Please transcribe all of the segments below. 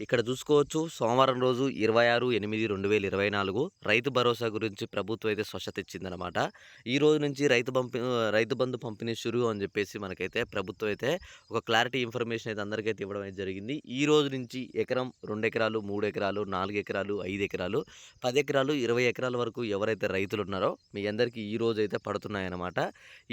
ఇక్కడ చూసుకోవచ్చు. సోమవారం రోజు ఇరవై ఆరు ఎనిమిది రెండు వేల ఇరవై నాలుగు రైతు భరోసా గురించి ప్రభుత్వం అయితే స్వచ్ఛత ఇచ్చిందనమాట ఈ రోజు నుంచి రైతు పంపి రైతు బంధు పంపిణీ షురు అని చెప్పేసి మనకైతే ప్రభుత్వం అయితే ఒక క్లారిటీ ఇన్ఫర్మేషన్ అయితే అందరికైతే ఇవ్వడం అయితే జరిగింది. ఈ రోజు నుంచి ఎకరం రెండు ఎకరాలు మూడు ఎకరాలు నాలుగు ఎకరాలు ఐదు ఎకరాలు పది ఎకరాలు ఇరవై ఎకరాల వరకు ఎవరైతే రైతులు ఉన్నారో మీ అందరికీ ఈ రోజు అయితే పడుతున్నాయన్నమాట.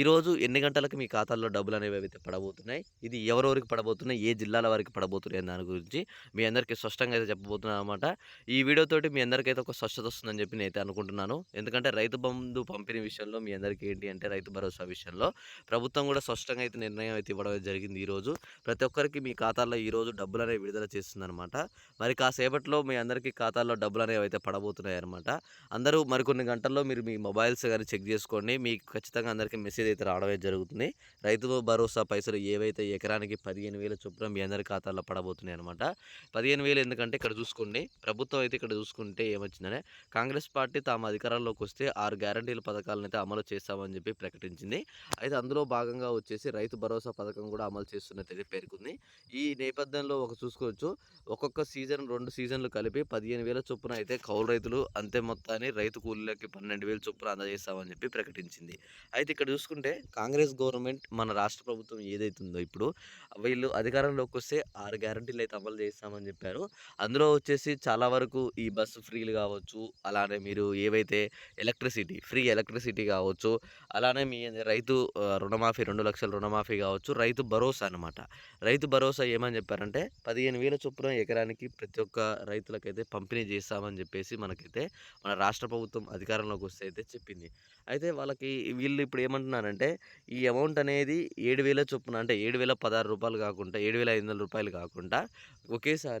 ఈ రోజు ఎన్ని గంటలకు మీ ఖాతాల్లో డబ్బులు అనేవి అయితే పడబోతున్నాయి? ఇది ఎవరెవరికి పడబోతున్నాయి? ఏ జిల్లాల వారికి పడబోతున్నాయి? దాని గురించి మీ అందరికీ స్పష్టంగా అయితే చెప్పబోతున్నాను అనమాట ఈ వీడియోతోటి మీ అందరికైతే ఒక స్పష్టత వస్తుందని చెప్పి నేనైతే అనుకుంటున్నాను. ఎందుకంటే రైతు బంధు పంపిణీ విషయంలో మీ అందరికీ ఏంటి అంటే రైతు భరోసా విషయంలో ప్రభుత్వం కూడా స్పష్టంగా అయితే నిర్ణయం అయితే ఇవ్వడం జరిగింది ఈరోజు. ప్రతి ఒక్కరికి మీ ఖాతాల్లో ఈరోజు డబ్బులు అనేవి విడుదల చేస్తుందన్నమాట. మరి కాసేపట్లో మీ అందరికీ ఖాతాల్లో డబ్బులు అనేవి అయితే పడబోతున్నాయి అనమాట అందరూ మరికొన్ని గంటల్లో మీరు మీ మొబైల్స్ కానీ చెక్ చేసుకోండి. మీకు ఖచ్చితంగా అందరికీ మెసేజ్ అయితే రావడమే జరుగుతుంది. రైతు భరోసా పైసలు ఏవైతే ఎకరానికి పదిహేను వేల చొప్పున మీ అందరి ఖాతాల్లో పడబోతున్నాయి అనమాట పదిహేను వేలు ఎందుకంటే ఇక్కడ చూసుకోండి. ప్రభుత్వం అయితే ఇక్కడ చూసుకుంటే ఏమొచ్చిందంటే కాంగ్రెస్ పార్టీ తాము అధికారంలోకి వస్తే ఆరు గ్యారంటీల పథకాలను అయితే అమలు చేస్తామని చెప్పి ప్రకటించింది. అయితే అందులో భాగంగా వచ్చేసి రైతు భరోసా పథకం కూడా అమలు చేస్తున్నట్టు పేర్కొంది. ఈ నేపథ్యంలో ఒక చూసుకోవచ్చు. ఒక్కొక్క సీజన్ రెండు సీజన్లు కలిపి పదిహేను వేల చొప్పున అయితే కౌలు రైతులు అంతే మొత్తాన్ని రైతు కూలీలకి పన్నెండు వేల చొప్పున అందజేస్తామని చెప్పి ప్రకటించింది. అయితే ఇక్కడ చూసుకుంటే కాంగ్రెస్ గవర్నమెంట్ మన రాష్ట్ర ప్రభుత్వం ఏదైతుందో ఇప్పుడు వీళ్ళు అధికారంలోకి వస్తే ఆరు గ్యారంటీలు అయితే అమలు చేస్తామని చెప్పారు. అందులో వచ్చేసి చాలా వరకు ఈ బస్సు ఫ్రీలు కావచ్చు అలానే మీరు ఏవైతే ఎలక్ట్రిసిటీ ఫ్రీ ఎలక్ట్రిసిటీ కావచ్చు అలానే మీ రైతు రుణమాఫీ రెండు లక్షల రుణమాఫీ కావచ్చు రైతు భరోసా అనమాట రైతు భరోసా ఏమని చెప్పారంటే పదిహేను వేల చొప్పున ఎకరానికి ప్రతి ఒక్క రైతులకైతే పంపిణీ చేస్తామని చెప్పేసి మనకైతే మన రాష్ట్ర ప్రభుత్వం అధికారంలోకి వస్తే అయితే చెప్పింది. అయితే వాళ్ళకి వీళ్ళు ఇప్పుడు ఏమంటున్నారంటే ఈ అమౌంట్ అనేది ఏడు వేల చొప్పున అంటే ఏడు వేల పదహారు రూపాయలు కాకుండా ఏడు వేల ఐదు వందల రూపాయలు కాకుండా ఒకేసారి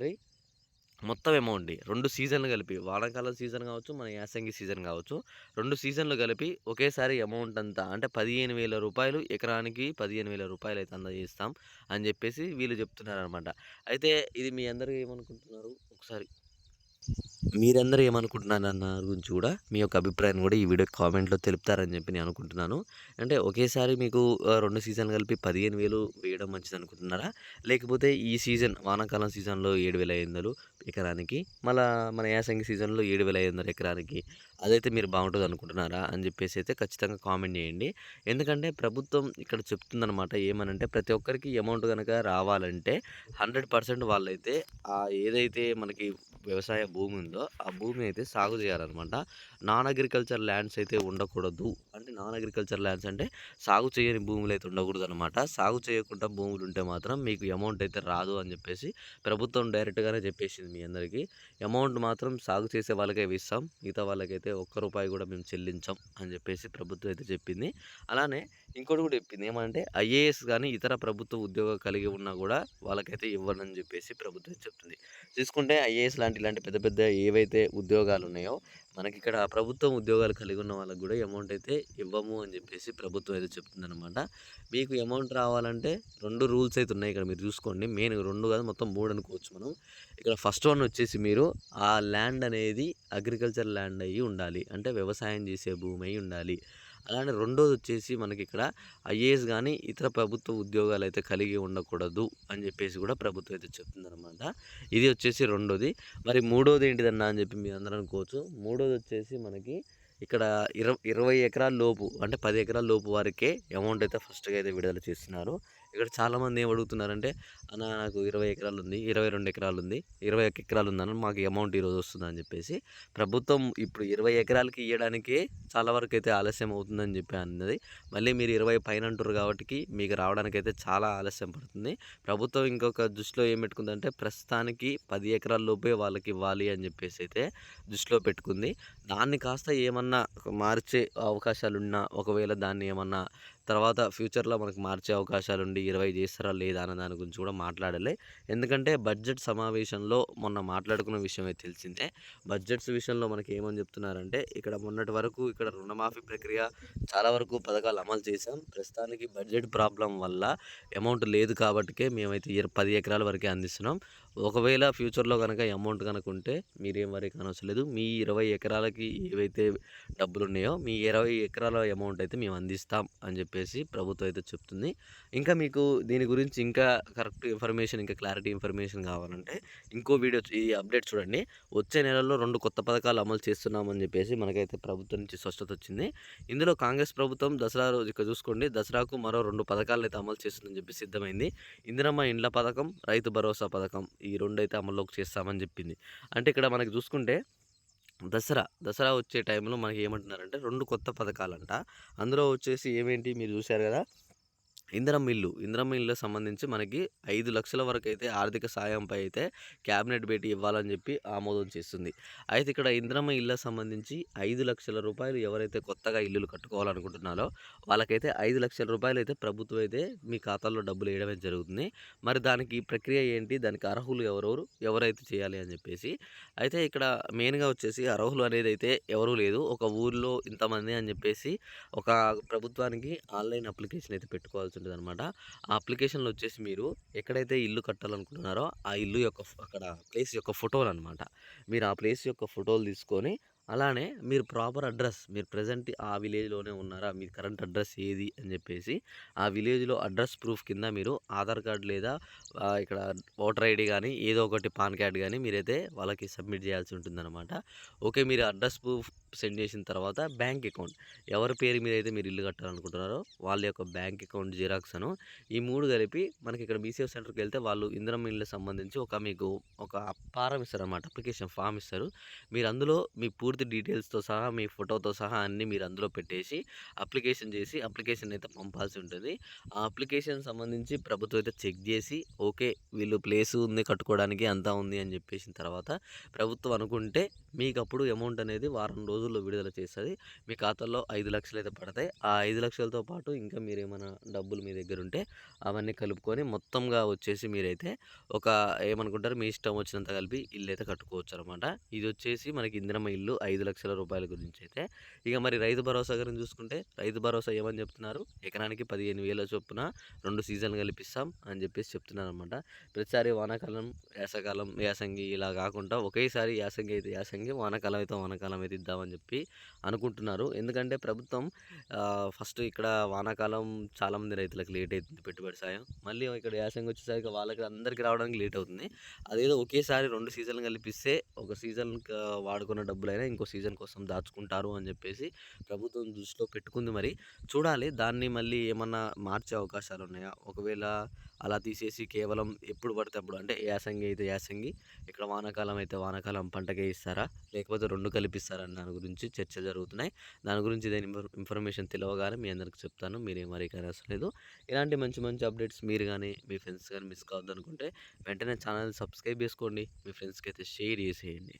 మొత్తం అమౌంట్ రెండు సీజన్లు కలిపి వానాకాలం సీజన్ కావచ్చు మన యాసంగి సీజన్ కావచ్చు రెండు సీజన్లు కలిపి ఒకేసారి అమౌంట్ అంతా అంటే పదిహేను వేల రూపాయలు ఎకరానికి పదిహేను వేల రూపాయలు అయితే అందజేస్తాం అని చెప్పేసి వీళ్ళు చెప్తున్నారు అనమాట అయితే ఇది మీ అందరూ ఏమనుకుంటున్నారు? ఒకసారి మీరందరూ ఏమనుకుంటున్నారు అన్న గురించి కూడా మీ యొక్క అభిప్రాయం కూడా ఈ వీడియో కామెంట్లో తెలుపుతారని చెప్పి నేను అనుకుంటున్నాను. అంటే ఒకేసారి మీకు రెండు సీజన్ కలిపి పదిహేను వేలు వేయడం మంచిది అనుకుంటున్నారా? లేకపోతే ఈ సీజన్ వానాకాలం సీజన్లో ఏడు వేల ఐదు వందలు ఎకరానికి మళ్ళీ మన యాసంగి సీజన్లో ఏడు వేల ఐదు వందల ఎకరానికి అదైతే మీరు బాగుంటుంది అనుకుంటున్నారా అని చెప్పేసి అయితే ఖచ్చితంగా కామెంట్ చేయండి. ఎందుకంటే ప్రభుత్వం ఇక్కడ చెప్తుందనమాట ఏమనంటే ప్రతి ఒక్కరికి అమౌంట్ కనుక రావాలంటే హండ్రెడ్ పర్సెంట్ వాళ్ళైతే ఆ ఏదైతే మనకి వ్యవసాయ భూమి ఉందో ఆ భూమి అయితే సాగు చేయాలన్నమాట. నాన్ అగ్రికల్చర్ ల్యాండ్స్ అయితే ఉండకూడదు. అంటే నాన్ అగ్రికల్చర్ ల్యాండ్స్ అంటే సాగు చేయని భూములు అయితే ఉండకూడదు అనమాట సాగు చేయకుండా భూములు ఉంటే మాత్రం మీకు అమౌంట్ అయితే రాదు అని చెప్పేసి ప్రభుత్వం డైరెక్ట్గానే చెప్పేసింది. మీ అందరికీ. అమౌంట్ మాత్రం సాగు చేసే వాళ్ళకే ఇస్తాం మిగతా వాళ్ళకైతే ఒక్క రూపాయి కూడా మేము చెల్లించాం అని చెప్పేసి ప్రభుత్వం అయితే చెప్పింది. అలానే ఇంకోటి కూడా చెప్పింది ఏమంటే ఐఏఎస్ కానీ ఇతర ప్రభుత్వ ఉద్యోగం కలిగి ఉన్నా కూడా వాళ్ళకైతే ఇవ్వనని చెప్పేసి ప్రభుత్వం చెప్తుంది. చూసుకుంటే ఐఏఎస్ లాంటి ఇలాంటి పెద్ద పెద్ద ఏవైతే ఉద్యోగాలు ఉన్నాయో మనకి ఇక్కడ ప్రభుత్వం ఉద్యోగాలు కలిగి ఉన్న వాళ్ళకి కూడా అమౌంట్ అయితే ఇవ్వము అని చెప్పేసి ప్రభుత్వం అయితే చెప్తుందనమాట మీకు అమౌంట్ రావాలంటే రెండు రూల్స్ అయితే ఉన్నాయి ఇక్కడ మీరు చూసుకోండి. మెయిన్ రెండు కాదు మొత్తం మూడు అనుకోవచ్చు మనం. ఇక్కడ ఫస్ట్ వన్ వచ్చేసి మీరు ఆ ల్యాండ్ అనేది అగ్రికల్చర్ ల్యాండ్ అయ్యి ఉండాలి. అంటే వ్యవసాయం చేసే భూమి అయి ఉండాలి. అలానే రెండోది వచ్చేసి మనకి ఇక్కడ ఐఏఎస్ కానీ ఇతర ప్రభుత్వ ఉద్యోగాలు అయితే కలిగి ఉండకూడదు అని చెప్పేసి కూడా ప్రభుత్వం అయితే చెప్తుందన్నమాట. ఇది వచ్చేసి రెండోది. మరి మూడోది ఏంటిదన్నా అని చెప్పి మీరు అందరూ అనుకోవచ్చు. మూడోది వచ్చేసి మనకి ఇక్కడ ఇరవై ఇరవై ఎకరాల లోపు అంటే పది ఎకరాల లోపు వారికే అమౌంట్ అయితే ఫస్ట్గా అయితే విడుదల చేస్తున్నారు. ఇక్కడ చాలామంది ఏం అడుగుతున్నారంటే అన్న నాకు ఇరవై ఎకరాలు ఉంది ఇరవై రెండు ఎకరాలు ఉంది ఇరవై ఒక్క ఎకరాలు ఉందన్న మాకు అమౌంట్ ఈరోజు వస్తుందని చెప్పేసి ప్రభుత్వం ఇప్పుడు ఇరవై ఎకరాలకి ఇవ్వడానికే చాలా వరకు అయితే ఆలస్యం అవుతుందని చెప్పి అన్నది. మళ్ళీ మీరు ఇరవై పైన అంటారు కాబట్టి మీకు రావడానికి అయితే చాలా ఆలస్యం పడుతుంది. ప్రభుత్వం ఇంకొక దృష్టిలో ఏం పెట్టుకుందంటే ప్రస్తుతానికి పది ఎకరాల లోపే వాళ్ళకి ఇవ్వాలి అని చెప్పేసి అయితే దృష్టిలో పెట్టుకుంది. దాన్ని కాస్త ఏమన్నా మార్చే అవకాశాలున్నా ఒకవేళ దాన్ని ఏమన్నా తర్వాత ఫ్యూచర్లో మనకు మార్చే అవకాశాలు ఉండి ఇరవై చేస్తారా లేదా అన్న దాని గురించి కూడా మాట్లాడాలి. ఎందుకంటే బడ్జెట్ సమావేశంలో మొన్న మాట్లాడుకున్న విషయం అయితే తెలిసిందే. బడ్జెట్స్ విషయంలో మనకి ఏమని చెప్తున్నారంటే ఇక్కడ మొన్నటి వరకు ఇక్కడ రుణమాఫీ ప్రక్రియ చాలా వరకు పథకాలు అమలు చేశాం. ప్రస్తుతానికి బడ్జెట్ ప్రాబ్లం వల్ల అమౌంట్ లేదు కాబట్టికే మేమైతే ఇర- పది ఎకరాల వరకే అందిస్తున్నాం. ఒకవేళ ఫ్యూచర్‌లో కనుక అమౌంట్ కనుక ఉంటే మీరేం వరే కానవసలేదు మీ 20 ఎకరాలకి ఏవైతే డబ్బులు ఉన్నాయో మీ 20 ఎకరాల అమౌంట్ అయితే మేము అందిస్తాం అని చెప్పేసి ప్రభుత్వం అయితే చెప్తుంది. ఇంకా మీకు దీని గురించి ఇంకా కరెక్ట్ ఇన్ఫర్మేషన్ ఇంకా క్లారిటీ ఇన్ఫర్మేషన్ కావాలంటే ఇంకో వీడియో ఈ అప్డేట్ చూడండి. వచ్చే నెలలో రెండు కొత్త పథకాలు అమలు చేస్తున్నామని చెప్పేసి మనకైతే ప్రభుత్వం నుంచి స్పష్టత వచ్చింది. ఇందులో కాంగ్రెస్ ప్రభుత్వం దసరా రోజు ఇక్కడ చూసుకోండి దసరాకు మరో రెండు పథకాలు అయితే అమలు చేస్తుందని చెప్పి సిద్ధమైంది. ఇందిరమ్మ ఇండ్ల పథకం, రైతు భరోసా పథకం ఈ రెండైతే అమల్లోకి చేస్తామని చెప్పింది. అంటే ఇక్కడ మనకి చూసుకుంటే దసరా, దసరా వచ్చే టైంలో మనకి ఏమంటున్నారంటే రెండు కొత్త పథకాలంట. అందులో వచ్చేసి ఏమేంటి మీరు చూశారు కదా ఇందిరమ్మ ఇల్లు, ఇందిరమ్మ ఇల్లు సంబంధించి మనకి ఐదు లక్షల వరకు అయితే ఆర్థిక సాయంపై అయితే క్యాబినెట్ భేటీ ఇవ్వాలని చెప్పి ఆమోదం చేస్తుంది. అయితే ఇక్కడ ఇందిరమ్మ ఇల్లు సంబంధించి ఐదు లక్షల రూపాయలు ఎవరైతే కొత్తగా ఇల్లులు కట్టుకోవాలనుకుంటున్నారో వాళ్ళకైతే 5,00,000 రూపాయలు అయితే ప్రభుత్వం అయితే మీ ఖాతాల్లో డబ్బులు వేయడమే జరుగుతుంది. మరి దానికి ప్రక్రియ ఏంటి? దానికి అర్హులు ఎవరెవరు? ఎవరైతే చేయాలి అని చెప్పేసి. అయితే ఇక్కడ మెయిన్‌గా వచ్చేసి అర్హులు అనేది అయితే ఎవరూ లేదు. ఒక ఊరిలో ఇంతమంది అని చెప్పేసి ఒక ప్రభుత్వానికి ఆన్‌లైన్ అప్లికేషన్ అయితే పెట్టుకోవాల్సి అనమాట ఆ అప్లికేషన్‌లో వచ్చేసి మీరు ఎక్కడైతే ఇల్లు కట్టాలనుకుంటున్నారో ఆ ఇల్లు యొక్క అక్కడ ప్లేస్ యొక్క ఫోటోలు అనమాట మీరు ఆ ప్లేస్ యొక్క ఫోటోలు తీసుకొని అలానే మీరు ప్రాపర్ అడ్రస్ మీరు ప్రెజెంట్ ఆ విలేజ్‌లోనే ఉన్నారా? మీ కరెంట్ అడ్రస్ ఏది అని చెప్పేసి ఆ విలేజ్‌లో అడ్రస్ ప్రూఫ్ కింద మీరు ఆధార్ కార్డ్ లేదా ఇక్కడ ఓటర్ ఐడి కానీ ఏదో ఒకటి పాన్ కార్డ్ కానీ మీరైతే వాళ్ళకి సబ్మిట్ చేయాల్సి ఉంటుందనమాట. ఓకే. మీరు అడ్రస్ ప్రూఫ్ సెండ్ చేసిన తర్వాత బ్యాంక్ అకౌంట్ ఎవరి పేరు మీద అయితే మీరు ఇల్లు కట్టాలనుకుంటున్నారో వాళ్ళ యొక్క బ్యాంక్ అకౌంట్ జిరాక్స్ అను ఈ మూడు కలిపి మనకి ఇక్కడ బీసీఎఫ్ సెంటర్‌కెళ్తే వాళ్ళు ఇందిరమ్మ ఇళ్ళకి సంబంధించి ఒక మీకు ఒక ఫారం ఇస్తారు అన్నమాట అప్లికేషన్ ఫార్మ్ ఇస్తారు. మీరు అందులో మీ పూర్తి డీటెయిల్స్‌తో సహా మీ ఫోటోతో సహా అన్నీ మీరు అందులో పెట్టేసి అప్లికేషన్ చేసి అప్లికేషన్ అయితే పంపాల్సి ఉంటుంది. ఆ అప్లికేషన్ సంబంధించి ప్రభుత్వం అయితే చెక్ చేసి ఓకే. వీళ్ళు ప్లేస్ ఉంది కట్టుకోవడానికి అంతా ఉంది అని చెప్పేసిన తర్వాత ప్రభుత్వం అనుకుంటే మీకు అప్పుడు అమౌంట్ అనేది వారం రోజుల్లో విడుదల చేస్తుంది మీ ఖాతాలో ఐదు లక్షలు అయితే పడతాయి. ఆ ఐదు లక్షలతో పాటు ఇంకా మీరేమన్నా డబ్బులు మీ దగ్గర ఉంటే అవన్నీ కలుపుకొని మొత్తంగా వచ్చేసి మీరైతే ఒక ఏమనుకుంటారు మీ ఇష్టం వచ్చినంత కలిపి ఇల్లు అయితే కట్టుకోవచ్చు అనమాట ఇది వచ్చేసి మనకి ఇందిరమ్మ ఇల్లు ఐదు లక్షల రూపాయల గురించి అయితే ఇక మరి రైతు భరోసా గురించి చూసుకుంటే రైతు భరోసా ఏమని చెప్తున్నారు? ఎకరానికి 15,000 చొప్పున రెండు సీజన్‌లు కలిపిస్తాం అని చెప్పేసి చెప్తున్నారనమాట. ప్రతిసారి వానాకాలం, యాసకాలం, యాసంగి ఇలా కాకుండా ఒకేసారి యాసంగి అయితే యాసంగి, వానాకాలం అయితే వానాకాలం అయితే ఇద్దామని చెప్పి అనుకుంటున్నారు. ఎందుకంటే ప్రభుత్వం ఫస్ట్ ఇక్కడ వానాకాలం చాలామంది రైతులకు లేట్ అవుతుంది పెట్టుబడి సాయం. మళ్ళీ ఇక్కడ యాసంగి వచ్చేసరికి వాళ్ళకి అందరికి రావడానికి లేట్ అవుతుంది. అదేదో ఒకేసారి రెండు సీజన్‌లు కలిపిస్తే ఒక సీజన్ వాడుకున్న డబ్బులైనా ఇంకో సీజన్ కోసం దాచుకుంటారు అని చెప్పేసి ప్రభుత్వం దృష్టిలో పెట్టుకుంది మరి. చూడాలి దాన్ని మళ్ళీ ఏమన్నా మార్చే అవకాశాలు ఉన్నాయా ఒకవేళ అలా తీసేసి కేవలం ఎప్పుడు పడితే అప్పుడు అంటే యాసంగి అయితే యాసంగి, ఇక్కడ వానాకాలం అయితే వానాకాలం పంటకే ఇస్తారా? లేకపోతే రెండు కలిపిస్తారా? అన్న దాని గురించి చర్చలు జరుగుతున్నాయి. దాని గురించి ఏదైనా ఇన్ఫర్మేషన్ తెలియగానే మీ అందరికి చెప్తాను. మీరేం వరీ కానవసరం లేదు. ఇలాంటి మంచి మంచి అప్డేట్స్ మీరు కానీ మీ ఫ్రెండ్స్ కానీ మిస్ కావద్దనుకుంటే వెంటనే ఛానల్ సబ్స్క్రైబ్ చేసుకోండి. మీ ఫ్రెండ్స్‌కి అయితే షేర్ చేసేయండి.